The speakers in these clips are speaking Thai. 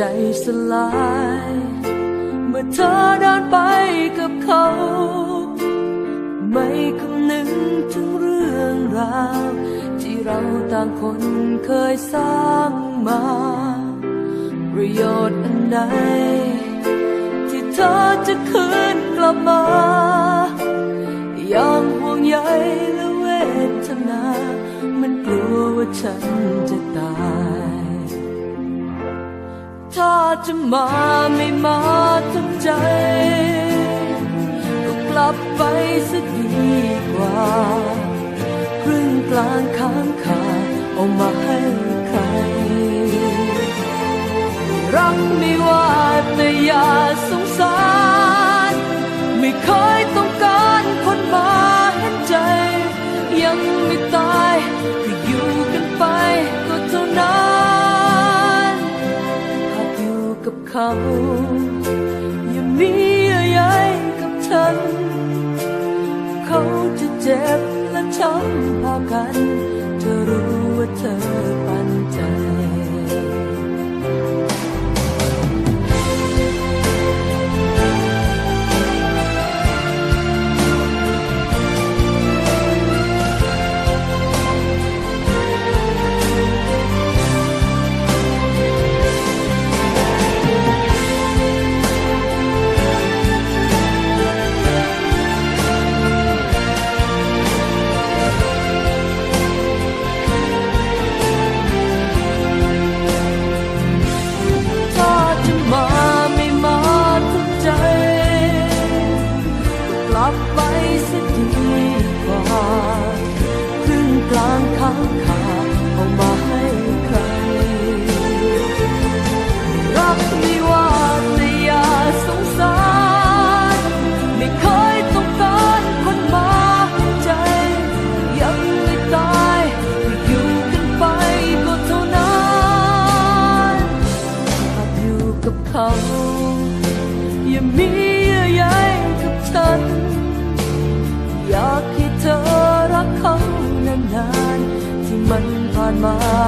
ใจสลาย เมื่อเธอเดินไปกับเขา ไม่คำนึงถึงเรื่องราว ที่เราต่างคนเคยสร้างมา ประโยชน์อันใด ที่เธอจะคืนกลับมาอย่างห่วงใยและเวทนา มันกลัวว่าฉันจะตาย ถ้าจะมาไม่มาทั้งใจ ก็กลับไปสักดีกว่าครึ่งกลางค้างคาเอามาให้ใครรักไม่ว่า เขาอย่ามีอะไรกับฉัน เขาจะเจ็บและช้ำพากัน เธอรู้ว่าเธอ กลางค้างคาเอามาให้ใคร รักไม่ว่าแต่อย่าสงสาร ไม่เคยต้องการคนมาให้ใจ ยังไม่ตายอยู่กันไปก็เท่านั้นหากอยู่กับเขา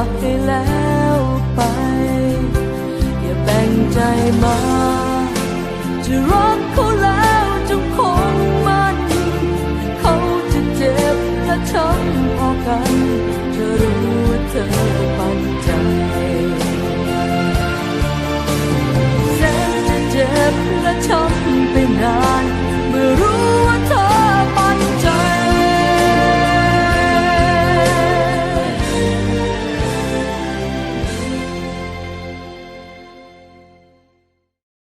ากให้แล้วไป อย่าแบ่งใจมา จะรักเขาแล้วจงคงมัน เขาจะเจ็บและช้ำ